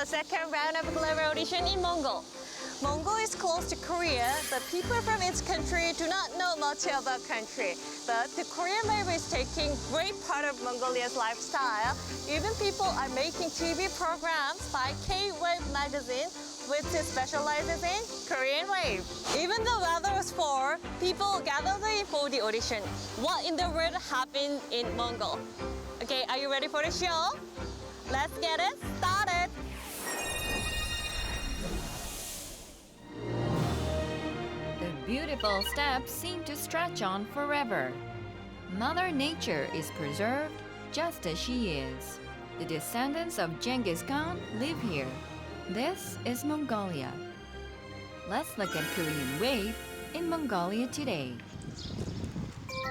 the second round of Clever Audition in Mongol. Mongol is close to Korea, but people from its country do not know much about the country. But the Korean wave is taking great part of Mongolia's lifestyle. Even people are making TV programs by K-Wave magazine, which specializes in Korean wave. Even the weather was poor, people gathered for the audition. What in the world happened in Mongol? Okay, are you ready for the show? Let's get it started. Beautiful steps seem to stretch on forever. Mother Nature is preserved just as she is. The descendants of Genghis Khan live here. This is Mongolia. Let's look at Korean wave in Mongolia today.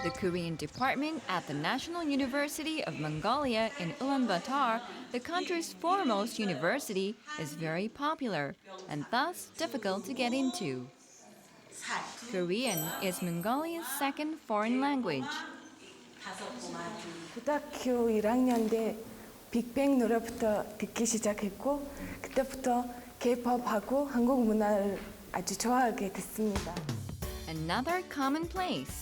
The Korean department at the National University of Mongolia in Ulaanbaatar, the country's foremost university, is very popular and thus difficult to get into. Korean is Mongolia's second foreign language. 고등학교 1학년 때 빅뱅 노래부터 듣기 시작했고 그때부터 K-팝하고 한국 문화를 아주 좋아하게 됐습니다. Another common place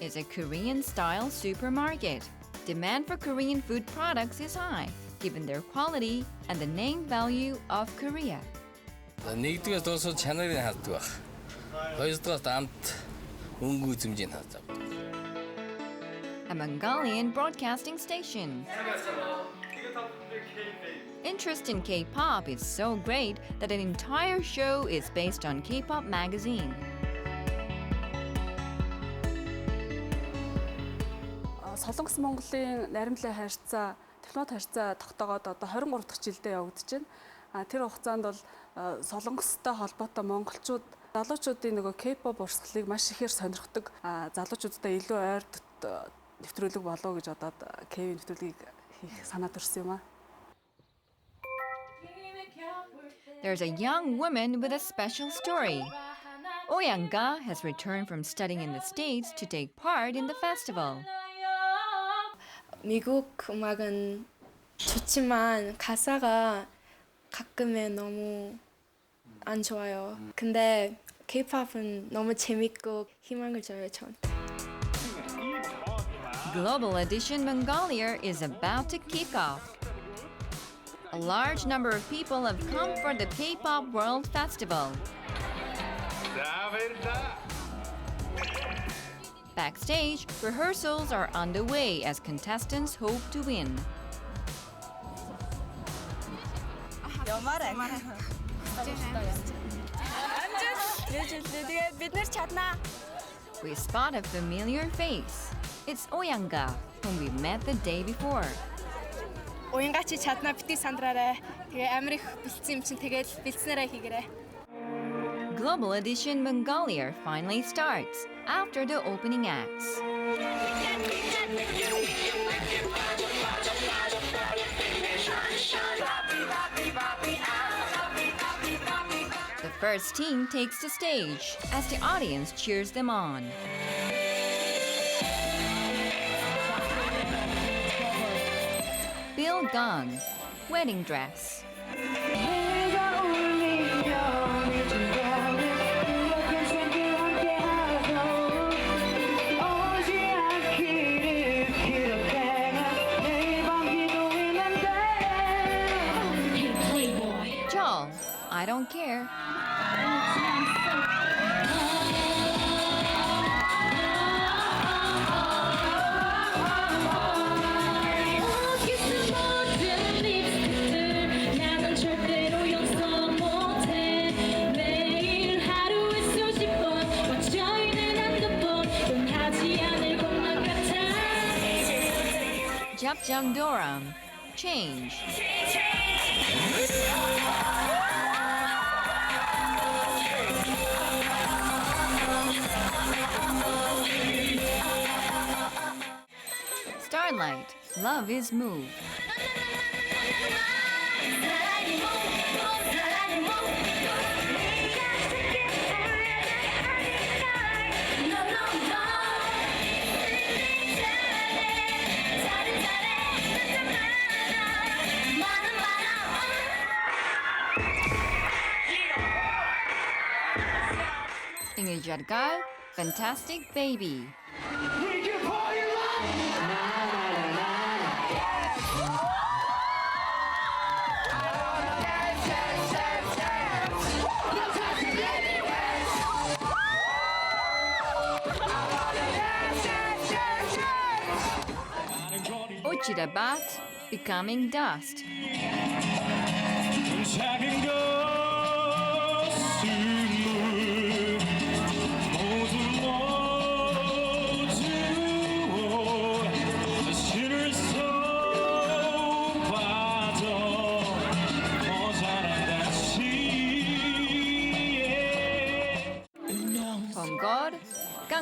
is a Korean style supermarket. Demand for Korean food products is high, given their quality and the name value of Korea. Нэгдүгээр дуусах чанарыг хаддаг баг. Хоёрдугаар амт өнгө үзмжийг хаддаг. a Mongolian broadcasting station. Interest in K pop is so great that an entire show is based on K pop magazine. А, Солонгос Монголын наримлын харьцаа, технологи харьцаа тогтоогоод одоо 23 дахь жилдээ явагдаж байна. А тэр хугацаанд бол Солонгостой холбоотой монголчууд залуучуудын нөгөө K-pop урсгалыг маш ихээр сонирхдаг. А, Залуучуудтай илүү ойр дот- нэвтрүүлэг болов гэж одоод K-ийн нэвтрүүлгийг хийх санаа төрсөн юм аа. There's a young woman with a special story. Oyanga has returned from studying in the States to take part in the festival. 미국 음악은 좋지만 가사가 가끔은 너무 안 좋아요. 근데 K-팝은 너무 재밌고 희망을 줘요, 저한테. Global Edition Mongolia is about to kick off. A large number of people have come for the K-pop World Festival. Backstage, rehearsals are underway as contestants hope to win. We spot a familiar face. It's Oyanga, whom we met the day before. Oyanga, чи чаднаа бити сандраарай. Тэгээ амир бэлдсэн юм чинь тэгээл бэлдснээрээ. Global Edition Mongolia finally starts after the opening acts. First team takes the stage as the audience cheers them on. Bill Gunn, Wedding Dress. I don't care. 나는 절대로 용서 못해 매일 하루 수십 번 꽂혀있는 핸드폰 용하지 않을 것만 같아 Japjang Doram, Change. Twilight, Love is Move. Inge Jargal, Fantastic Baby. Bat, Becoming Dust.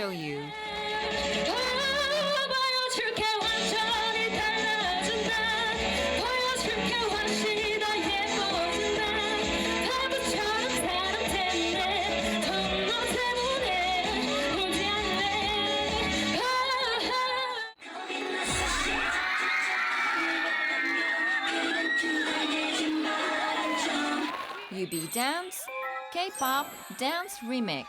않네 UB Dance, K-pop Dance Remix.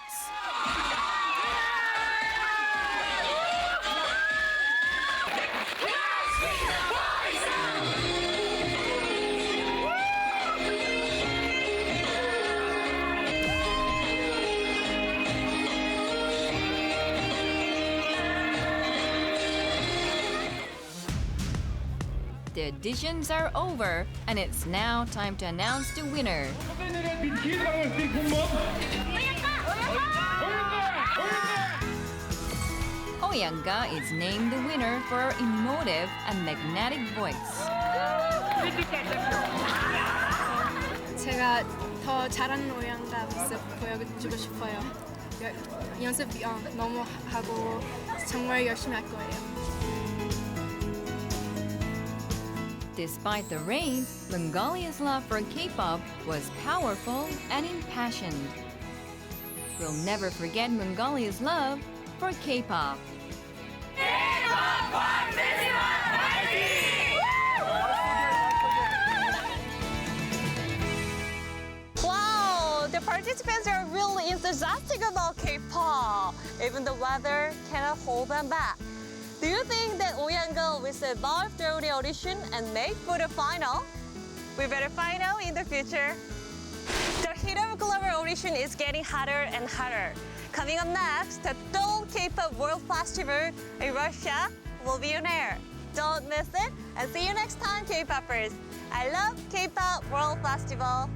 The auditions are over, and it's now time to announce the winner. Oyanga is named the winner for her emotive and magnetic voice. 제가 더 잘하는 오양가 모습 보여주고 싶어요. 여- 연습 어, 너무 하고 정말 열심히 할 거예요. Despite the rain, Mongolia's love for K-pop was powerful and impassioned. We'll never forget Mongolia's love for K-pop. Wow, the participants are really enthusiastic about K-pop. Even the weather cannot hold them back. Do you think that Oyanga will survive through the audition and make for the final? We better find out in the future. The heat of global audition is getting hotter and hotter. Coming up next, the Seoul K-pop World Festival in Russia will be on air. Don't miss it and see you next time, K-popers. I love K-pop World Festival.